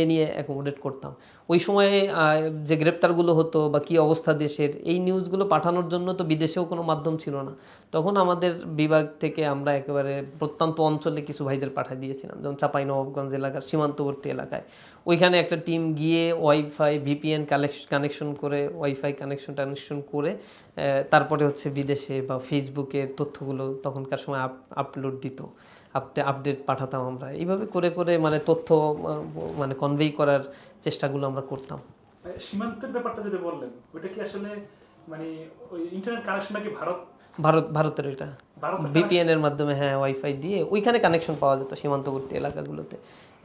নিয়ে নিয়ে অ্যাকোমোডেট করতাম। ওই সময়ে যে গ্রেপ্তারগুলো হতো বা কি অবস্থা দেশের, এই নিউজগুলো পাঠানোর জন্য তো বিদেশেও কোনো মাধ্যম ছিল না। তখন আমাদের বিভাগ থেকে আমরা একেবারে প্রত্যন্ত অঞ্চলে কিছু ভাইদের পাঠিয়ে দিয়েছিলাম। যেমন চাপাই নবাবগঞ্জ এলাকার সীমান্তবর্তী এলাকায়। ওইখানে একটা টিম গিয়ে ওয়াইফাই ভিপিএন কানেকশন করে ওয়াইফাই কানেকশন টানেকশন করে তারপরে হচ্ছে বিদেশে বা ফেসবুকে তথ্যগুলো তখনকার সময় আপ আপলোড দিত। আপডে আপডেট পাঠাতাম আমরা। এইভাবে করে করে মানে তথ্য মানে কনভেই করার চেষ্টাগুলো আমরা করতাম। সীমান্তের ব্যাপারটা যেটা বললেন ওইটা কি আসলে মানে ওই ইন্টারনেট কানেকশনটা কি ভারত? ভারত ভারতের এটা বিপিএন ভিপিএন এর মাধ্যমে হ্যাঁ ওয়াইফাই দিয়ে ওইখানে কানেকশন পাওয়া যেত সীমান্তবর্তী এলাকাগুলোতে।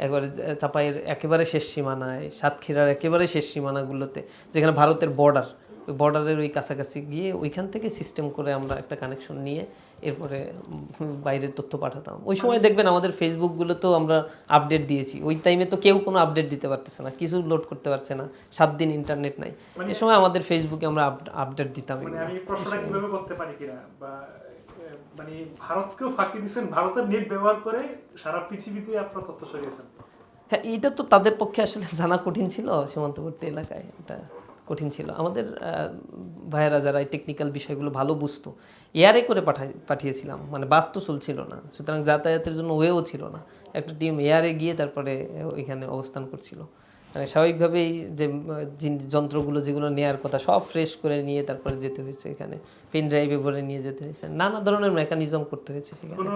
একবারে চাপাইয়ের একেবারে শেষ সীমানায় সাতক্ষীরার একেবারে শেষ সীমানাগুলোতে যেখানে ভারতের বর্ডার বর্ডারের ওই কাছাকাছি গিয়ে ওইখান থেকে সিস্টেম করে আমরা একটা কানেকশন নিয়ে এরপরে বাইরের তথ্য পাঠাতাম। ওই সময় দেখবেন আমাদের ফেসবুকগুলোতেও আমরা আপডেট দিয়েছি। ওই টাইমে তো কেউ কোনো আপডেট দিতে পারতেছে না কিছু লোড করতে পারছে না সাত দিন ইন্টারনেট নাই। এই সময় আমাদের ফেসবুকে আমরা আপডেট দিতাম মানে আমি প্রশ্নটা কীভাবে করতে পারি কিনা? বা মানে ভারতকেও ফাঁকি দিয়েছেন ভারতের নেট ব্যবহার করে সারা পৃথিবীতে আপনার তথ্য ছড়িয়েছেন। হ্যাঁ এটা তো তাদের পক্ষে আসলে জানা কঠিন ছিল সীমান্তবর্তী এলাকায়। এটা কঠিন ছিল। আমাদের ভাইয়েরা যারা এই টেকনিক্যাল বিষয়গুলো ভালো বুঝতো এয়ারে করে পাঠাই, পাঠিয়েছিলাম। মানে বাস তো চলছিল না। সুতরাং যাতায়াতের জন্য ওয়েও ছিল না। একটা টিম এয়ারে গিয়ে তারপরে ওইখানে অবস্থান করছিল। মানে স্বাভাবিকভাবেই যে যন্ত্রগুলো যেগুলো নেয়ার কথা সব ফ্রেশ করে নিয়ে তারপরে যেতে হয়েছে এখানে। পেন ড্রাইভে ভরে নিয়ে যেতে হয়েছে। নানা ধরনের মেকানিজম করতে হয়েছে সেখানে।